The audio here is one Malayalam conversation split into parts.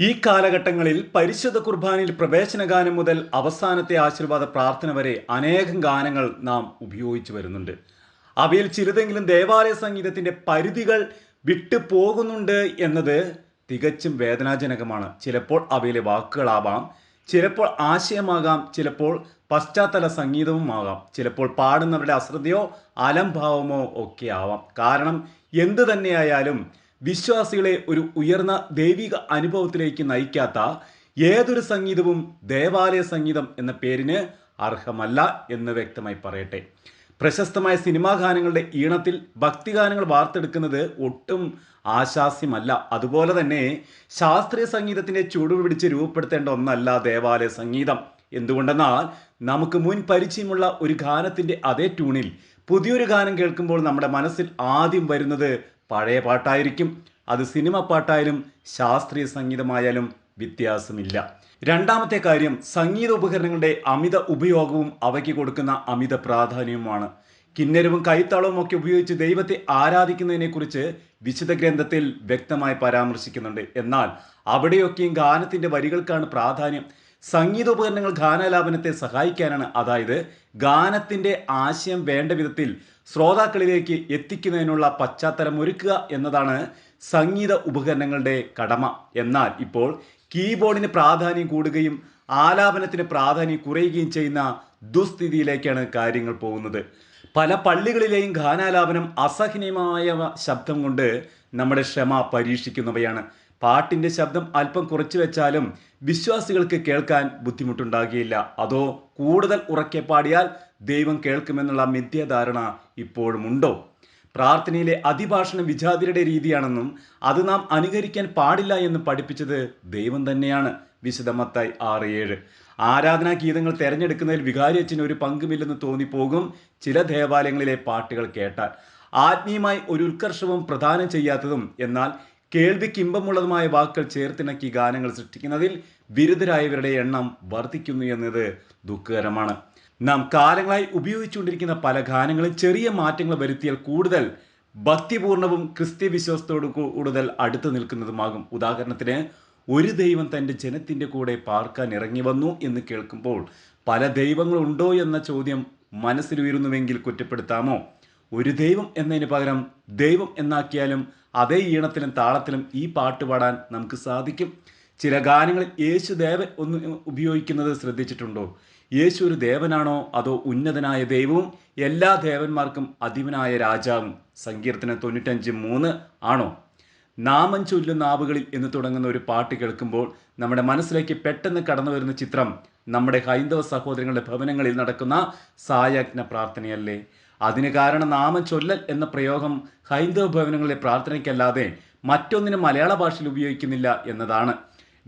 ഈ കാലഘട്ടങ്ങളിൽ പരിശുദ്ധ കുർബാനയിൽ പ്രവേശന ഗാനം മുതൽ അവസാനത്തെ ആശീർവാദ പ്രാർത്ഥന വരെ അനേകം ഗാനങ്ങൾ നാം ഉപയോഗിച്ചു വരുന്നുണ്ട്. അവയിൽ ചിലതെങ്കിലും ദേവാലയ സംഗീതത്തിന്റെ പരിധികൾ വിട്ടു പോകുന്നുണ്ട് എന്നത് തികച്ചും വേദനാജനകമാണ്. ചിലപ്പോൾ അവയിലെ വാക്കുകളാവാം ചിലപ്പോൾ ആശയമാകാം ചിലപ്പോൾ പശ്ചാത്തല സംഗീതവുമാകാം ചിലപ്പോൾ പാടുന്നവരുടെ അശ്രദ്ധയോ അലംഭാവമോ ഒക്കെ ആവാം. കാരണം എന്തു തന്നെയായാലും വിശ്വാസികളെ ഒരു ഉയർന്ന ദൈവിക അനുഭവത്തിലേക്ക് നയിക്കാത്ത ഏതൊരു സംഗീതവും ദേവാലയ സംഗീതം എന്ന പേരിന് അർഹമല്ല എന്ന് വ്യക്തമായി പറയട്ടെ. പ്രശസ്തമായ സിനിമാ ഗാനങ്ങളുടെ ഈണത്തിൽ ഭക്തിഗാനങ്ങൾ വാർത്തെടുക്കുന്നത് ഒട്ടും ആശാസ്യമല്ല. അതുപോലെ തന്നെ ശാസ്ത്രീയ സംഗീതത്തിന്റെ ചുവട് പിടിച്ച് രൂപപ്പെടുത്തേണ്ട ഒന്നല്ല ദേവാലയ സംഗീതം. എന്തുകൊണ്ടെന്നാൽ നമുക്ക് മുൻ പരിചയമുള്ള ഒരു ഗാനത്തിന്റെ അതേ ട്യൂണിൽ പുതിയൊരു ഗാനം കേൾക്കുമ്പോൾ നമ്മുടെ മനസ്സിൽ ആദ്യം വരുന്നത് പഴയ പാട്ടായിരിക്കും. അത് സിനിമ പാട്ടായാലും ശാസ്ത്രീയ സംഗീതമായാലും വ്യത്യാസമില്ല. രണ്ടാമത്തെ കാര്യം സംഗീത ഉപകരണങ്ങളുടെ അമിത ഉപയോഗവും അവയ്ക്ക് കൊടുക്കുന്ന അമിത പ്രാധാന്യവുമാണ്. കിന്നരവും കൈത്താളവും ഒക്കെ ഉപയോഗിച്ച് ദൈവത്തെ ആരാധിക്കുന്നതിനെക്കുറിച്ച് വിശുദ്ധ ഗ്രന്ഥത്തിൽ വ്യക്തമായി പരാമർശിക്കുന്നുണ്ട്. എന്നാൽ അവിടെയൊക്കെയും ഗാനത്തിന്റെ വരികൾക്കാണ് പ്രാധാന്യം. സംഗീത ഉപകരണങ്ങൾ ഗാനാലാപനത്തെ സഹായിക്കാനാണ്. അതായത് ഗാനത്തിന്റെ ആശയം വേണ്ട വിധത്തിൽ ശ്രോതാക്കളിലേക്ക് എത്തിക്കുന്നതിനുള്ള പശ്ചാത്തലം ഒരുക്കുക എന്നതാണ് സംഗീത ഉപകരണങ്ങളുടെ കടമ. എന്നാൽ ഇപ്പോൾ കീബോർഡിന് പ്രാധാന്യം കൂടുകയും ആലാപനത്തിന് പ്രാധാന്യം കുറയുകയും ചെയ്യുന്ന ദുസ്ഥിതിയിലേക്കാണ് കാര്യങ്ങൾ പോകുന്നത്. പല പള്ളികളിലെയും ഗാനാലാപനം അസഹനീയമായ ശബ്ദം കൊണ്ട് നമ്മുടെ ക്ഷമ പരീക്ഷിക്കുന്നവയാണ്. പാട്ടിന്റെ ശബ്ദം അല്പം കുറച്ചു വെച്ചാലും വിശ്വാസികൾക്ക് കേൾക്കാൻ ബുദ്ധിമുട്ടുണ്ടാകുകയില്ല. അതോ കൂടുതൽ ഉറക്കെ പാടിയാൽ ദൈവം കേൾക്കുമെന്നുള്ള മിഥ്യാധാരണ ഇപ്പോഴും ഉണ്ടോ പ്രാർത്ഥനയിലെ അതിഭാഷണം വിജാതിരുടെ രീതിയാണെന്നും അത് നാം അനുകരിക്കാൻ പാടില്ല എന്ന് പഠിപ്പിച്ചത് ദൈവം തന്നെയാണ്. വിശദമത്തായി ആറ് ഏഴ്. ആരാധനാ ഗീതങ്ങൾ തിരഞ്ഞെടുക്കുന്നതിൽ വികാരി അച്ഛന് ഒരു പങ്കുമില്ലെന്ന് തോന്നിപ്പോകും ചില ദേവാലയങ്ങളിലെ പാട്ടുകൾ കേട്ടാൽ. ആത്മീയമായി ഒരു ഉത്കർഷവും പ്രദാനം ചെയ്യാത്തതും എന്നാൽ കേൾവിക്ക് ഇമ്പമുള്ളതുമായ വാക്കുകൾ ചേർത്തിണക്കി ഗാനങ്ങൾ സൃഷ്ടിക്കുന്നതിൽ ബിരുദരായവരുടെ എണ്ണം വർദ്ധിക്കുന്നു എന്നത് ദുഃഖകരമാണ്. നാം കാലങ്ങളായി ഉപയോഗിച്ചുകൊണ്ടിരിക്കുന്ന പല ഗാനങ്ങളും ചെറിയ മാറ്റങ്ങൾ വരുത്തിയാൽ കൂടുതൽ ഭക്തിപൂർണവും ക്രിസ്ത്യ വിശ്വാസത്തോട് കൂടുതൽ അടുത്തു നിൽക്കുന്നതുമാകും. ഉദാഹരണത്തിന് ഒരു ദൈവം തന്റെ ജനത്തിന്റെ കൂടെ പാർക്കാൻ ഇറങ്ങി വന്നു എന്ന് കേൾക്കുമ്പോൾ പല ദൈവങ്ങളുണ്ടോ എന്ന ചോദ്യം മനസ്സിൽ ഉയരുന്നുവെങ്കിൽ കുറ്റപ്പെടുത്താമോ? ഒരു ദൈവം എന്നതിന് പകരം ദൈവം എന്നാക്കിയാലും അതേ ഈണത്തിലും താളത്തിലും ഈ പാട്ട് പാടാൻ നമുക്ക് സാധിക്കും. ചില ഗാനങ്ങളിൽ യേശു ദേവൻ ഒന്ന് ഉപയോഗിക്കുന്നത് ശ്രദ്ധിച്ചിട്ടുണ്ടോ? യേശു ഒരു ദേവനാണോ അതോ ഉന്നതനായ ദൈവവും എല്ലാ ദേവന്മാർക്കും അധിപനായ രാജാവും? സങ്കീർത്തനം തൊണ്ണൂറ്റഞ്ച് മൂന്ന് ആണോ? നാമം ചൊല്ലുന്ന നാവുകളിൽ എന്ന് തുടങ്ങുന്ന ഒരു പാട്ട് കേൾക്കുമ്പോൾ നമ്മുടെ മനസ്സിലേക്ക് പെട്ടെന്ന് കടന്നു വരുന്ന ചിത്രം നമ്മുടെ ഹൈന്ദവ സഹോദരങ്ങളുടെ ഭവനങ്ങളിൽ നടക്കുന്ന സായാജ്ഞ പ്രാർത്ഥനയല്ലേ? അതിന് കാരണം നാമം ചൊല്ലൽ എന്ന പ്രയോഗം ഹൈന്ദവ ഭവനങ്ങളിലെ പ്രാർത്ഥനയ്ക്കല്ലാതെ മറ്റൊന്നിനും മലയാള ഭാഷയിൽ ഉപയോഗിക്കുന്നില്ല എന്നതാണ്.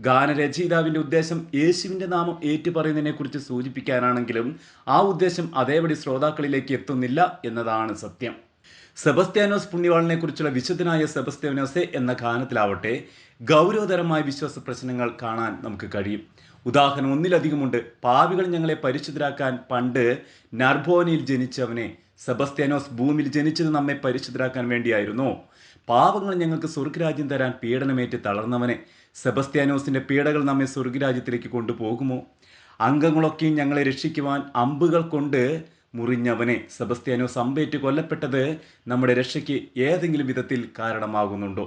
ഗാനരചയിതാവിന്റെ ഉദ്ദേശം യേശുവിന്റെ നാമം ഏറ്റുപറയുന്നതിനെ കുറിച്ച് സൂചിപ്പിക്കാനാണെങ്കിലും ആ ഉദ്ദേശം അതേപടി ശ്രോതാക്കളിലേക്ക് എത്തുന്നില്ല എന്നതാണ് സത്യം. സെബസ്ത്യാനോസ് പുണ്യവാളിനെ കുറിച്ചുള്ള വിശുദ്ധനായ സെബസ്ത്യാനോസെ എന്ന ഗാനത്തിലാവട്ടെ ഗൗരവതരമായ വിശ്വാസ പ്രശ്നങ്ങൾ കാണാൻ നമുക്ക് കഴിയും. ഉദാഹരണം ഒന്നിലധികമുണ്ട്. പാവികൾ ഞങ്ങളെ പരിശുദ്ധരാക്കാൻ പണ്ട് നർഭോനയിൽ ജനിച്ചവനെ സെബസ്ത്യാനോസ് ഭൂമിയിൽ ജനിച്ചത് നമ്മെ പരിശുദ്ധരാക്കാൻ വേണ്ടിയായിരുന്നു. പാവങ്ങൾ ഞങ്ങൾക്ക് സ്വർഗരാജ്യം തരാൻ പീഡനമേറ്റ് തളർന്നവനെ സെബസ്ത്യാനോസിന്റെ പീഡകൾ നമ്മെ സ്വർഗരാജ്യത്തിലേക്ക് കൊണ്ടുപോകുമോ? അംഗങ്ങളൊക്കെയും ഞങ്ങളെ രക്ഷിക്കുവാൻ അമ്പുകൾ കൊണ്ട് മുറിഞ്ഞവനെ സെബസ്ത്യാനോസ് അമ്പേറ്റ് കൊല്ലപ്പെട്ടത് നമ്മുടെ രക്ഷയ്ക്ക് ഏതെങ്കിലും വിധത്തിൽ കാരണമാകുന്നുണ്ടോ?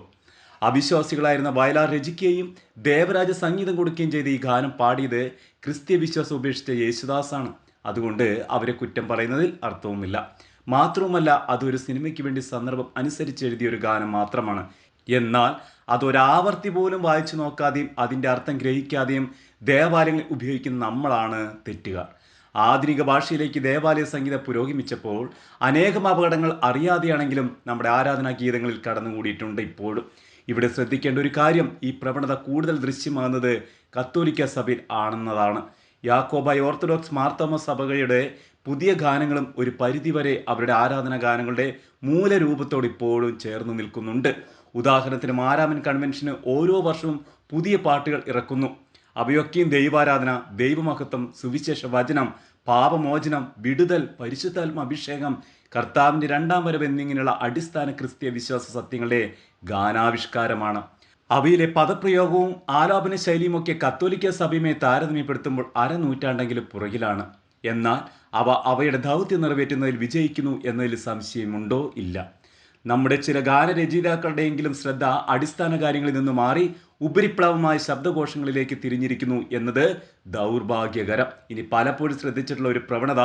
അവിശ്വാസികളായിരുന്ന വയലാർ രചിക്കുകയും ദേവരാജ സംഗീതം കൊടുക്കുകയും ചെയ്ത ഈ ഗാനം പാടിയത് ക്രിസ്ത്യ വിശ്വാസം ഉപേക്ഷിച്ച യേശുദാസാണ്. അതുകൊണ്ട് അവരെ കുറ്റം പറയുന്നതിൽ അർത്ഥവുമില്ല. മാത്രവുമല്ല അതൊരു സിനിമയ്ക്ക് വേണ്ടി സന്ദർഭം അനുസരിച്ച് എഴുതിയ ഒരു ഗാനം മാത്രമാണ്. എന്നാൽ അതൊരാവർത്തി പോലും വായിച്ചു നോക്കാതെയും അതിന്റെ അർത്ഥം ഗ്രഹിക്കാതെയും ദേവാലയങ്ങൾ ഉപയോഗിക്കുന്ന നമ്മളാണ് തെറ്റുകാർ ആധുനിക ഭാഷയിലേക്ക് ദേവാലയ സംഗീതം പുരോഗമിച്ചപ്പോൾ അനേകം അപകടങ്ങൾ അറിയാതെയാണെങ്കിലും നമ്മുടെ ആരാധനാ ഗീതങ്ങളിൽ കടന്നുകൂടിയിട്ടുണ്ട് ഇപ്പോഴും. ഇവിടെ ശ്രദ്ധിക്കേണ്ട ഒരു കാര്യം ഈ പ്രവണത കൂടുതൽ ദൃശ്യമാകുന്നത് കത്തോലിക്ക സഭയിൽ ആണെന്നതാണ്. യാക്കോബായ് ഓർത്തഡോക്സ് മാർത്തോമ സഭകളുടെ പുതിയ ഗാനങ്ങളും ഒരു പരിധിവരെ അവരുടെ ആരാധന ഗാനങ്ങളുടെ മൂലരൂപത്തോട് ഇപ്പോഴും ചേർന്ന് നിൽക്കുന്നുണ്ട്. ഉദാഹരണത്തിന് മാരാമൻ കൺവെൻഷന് ഓരോ വർഷവും പുതിയ പാട്ടുകൾ ഇറക്കുന്നു. അവയൊക്കെയും ദൈവാരാധന ദൈവമഹത്വം സുവിശേഷ വചനം പാപമോചനം വിടുതൽ പരിശുദ്ധാത്മ അഭിഷേകം കർത്താവിന്റെ രണ്ടാം വരവ് എന്നിങ്ങനെയുള്ള അടിസ്ഥാന ക്രിസ്തീയ വിശ്വാസ സത്യങ്ങളുടെ ഗാനാവിഷ്കാരമാണ്. അവയിലെ പദപ്രയോഗവും ആലാപന ശൈലിയുമൊക്കെ കത്തോലിക്ക സഭയുമായി താരതമ്യപ്പെടുത്തുമ്പോൾ അരനൂറ്റാണ്ടെങ്കിലും പുറകിലാണ്. എന്നാൽ അവ അവയുടെ ദൗത്യം നിറവേറ്റുന്നതിൽ വിജയിക്കുന്നു എന്നതിൽ സംശയമുണ്ടോ? ഇല്ല. നമ്മുടെ ചില ഗാനരചയിതാക്കളുടെയെങ്കിലും ശ്രദ്ധ അടിസ്ഥാന കാര്യങ്ങളിൽ നിന്ന് മാറി ഉപരിപ്ലവമായ ശബ്ദകോശങ്ങളിലേക്ക് തിരിഞ്ഞിരിക്കുന്നു എന്നത് ദൗർഭാഗ്യകരം. ഇനി പലപ്പോഴും ശ്രദ്ധിച്ചിട്ടുള്ള ഒരു പ്രവണത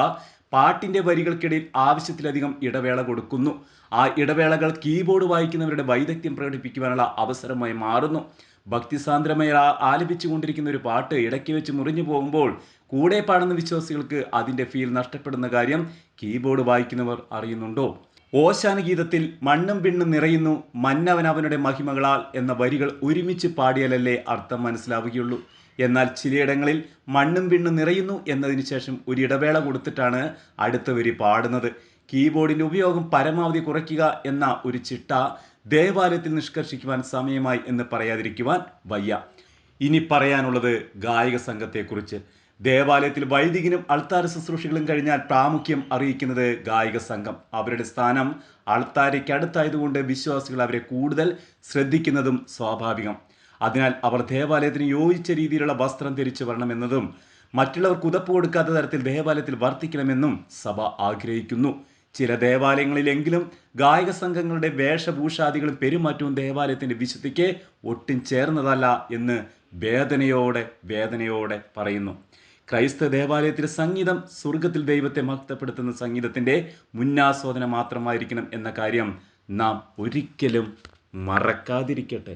പാട്ടിന്റെ വരികൾക്കിടയിൽ ആവശ്യത്തിലധികം ഇടവേള കൊടുക്കുന്നു. ആ ഇടവേളകൾ കീബോർഡ് വായിക്കുന്നവരുടെ വൈദഗ്ധ്യം പ്രകടിപ്പിക്കുവാനുള്ള അവസരമായി മാറുന്നു. ഭക്തിസാന്ദ്രമായി ആലപിച്ചു ആലപിച്ചുകൊണ്ടിരിക്കുന്ന ഒരു പാട്ട് ഇടയ്ക്ക് വെച്ച് മുറിഞ്ഞു പോകുമ്പോൾ കൂടെ പാടുന്ന വിശ്വാസികൾക്ക് അതിന്റെ ഫീൽ നഷ്ടപ്പെടുന്ന കാര്യം കീബോർഡ് വായിക്കുന്നവർ അറിയുന്നുണ്ടോ? ഓശാന ഗീതത്തിൽ മണ്ണും പിണ്ണും നിറയുന്നു മന്നവൻ അവനുടെ മഹിമകളാൽ എന്ന വരികൾ ഒരുമിച്ച് പാടിയാലല്ലേ അർത്ഥം മനസ്സിലാവുകയുള്ളൂ. എന്നാൽ ചിലയിടങ്ങളിൽ മണ്ണും വിണ്ണും നിറയുന്നു എന്നതിന് ശേഷം ഒരു ഇടവേള കൊടുത്തിട്ടാണ് അടുത്ത വരി പാടുന്നത്. കീബോർഡിന്റെ ഉപയോഗം പരമാവധി കുറയ്ക്കുക എന്ന ഒരു ചിട്ട ദേവാലയത്തിൽ നിഷ്കർഷിക്കുവാൻ സമയമായി എന്ന് പറയാതിരിക്കുവാൻ വയ്യ. ഇനി പറയാനുള്ളത് ഗായക സംഘത്തെക്കുറിച്ച്. ദേവാലയത്തിൽ വൈദികനും അൾത്താര ശുശ്രൂഷകളും കഴിഞ്ഞാൽ പ്രാമുഖ്യം അറിയിക്കുന്നത് ഗായിക സംഘം. അവരുടെ സ്ഥാനം അൾത്താരയ്ക്ക് അടുത്തായതുകൊണ്ട് വിശ്വാസികൾ അവരെ കൂടുതൽ ശ്രദ്ധിക്കുന്നതും സ്വാഭാവികം. അതിനാൽ അവർ ദേവാലയത്തിന് യോജിച്ച രീതിയിലുള്ള വസ്ത്രം ധരിച്ചു വരണമെന്നതും മറ്റുള്ളവർക്ക് ഉതപ്പ് കൊടുക്കാത്ത തരത്തിൽ ദേവാലയത്തിൽ വർത്തിക്കണമെന്നും സഭ ആഗ്രഹിക്കുന്നു. ചില ദേവാലയങ്ങളിലെങ്കിലും ഗായക സംഘങ്ങളുടെ വേഷഭൂഷാദികളും പെരുമാറ്റവും ദേവാലയത്തിന്റെ വിശുദ്ധിക്ക് ഒട്ടും ചേർന്നതല്ല എന്ന് വേദനയോടെ വേദനയോടെ പറയുന്നു. ക്രൈസ്തവ ദേവാലയത്തിലെ സംഗീതം സ്വർഗത്തിൽ ദൈവത്തെ മഹത്വപ്പെടുത്തുന്ന സംഗീതത്തിന്റെ മുന്നാസ്വാദനം മാത്രമായിരിക്കണം എന്ന കാര്യം നാം ഒരിക്കലും മറക്കാതിരിക്കട്ടെ.